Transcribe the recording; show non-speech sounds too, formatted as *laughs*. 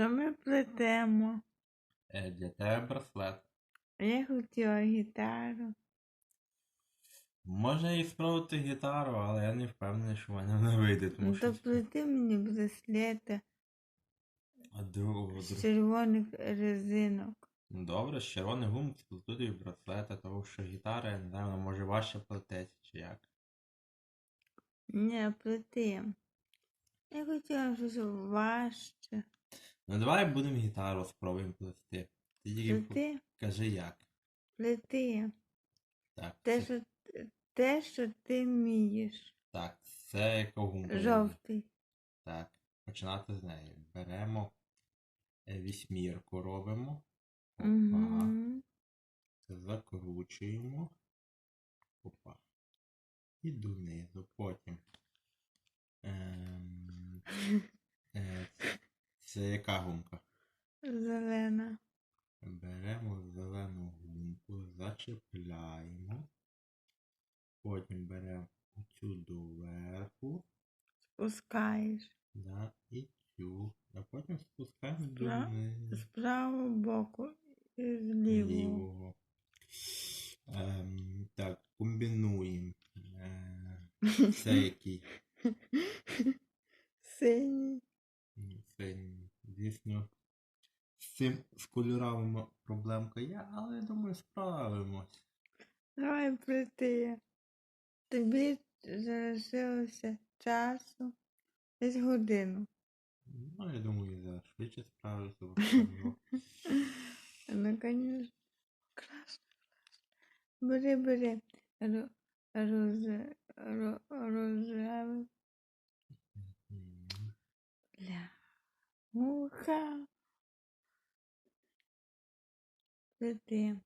Що ми плетемо? Е, для тебе браслет. Я хотіла гітару. Може і спробувати гітару, але я не впевнений, що в мене не вийде, тому Ну то плети мені браслети А другого з червоних резинок. Ну добре, з червоних гум сплетуть і браслети, тому що гітара, я не знаю, вона може важче плететься чи як. Ні, плети. Я хотіла щось важче. Ну давай будемо гітару спробуємо плести. Ти тільки Плети, кажи як. плети. Так, Те, це, що, те, що ти вмієш. так, це яка гумка. Жовтий. Так, починати з неї. Беремо е, вісьмірку робимо. Опа. Угу. Закручуємо. Опа. І донизу. Потім. Ем, *laughs* це яка гумка? Зелена. Беремо зелену гумку, зачепляємо. Потім беремо цю доверху. Спускаєш. Да, і цю. А потім спускаємо донизу. З правого боку і з лівого. лівого. Ем, так, комбінуємо. Е, це *laughs* який? Синій. Звісно, з цим з кольорами проблемка є, але я думаю, справимось. Давай плети. Тобі залишилося часу десь годину. Ну, я думаю, я швидше справлюся. бо. *laughs* Ну, конечно. Красно, красно. Бери, бери. Ро- Роз... ро- Муха. Плети.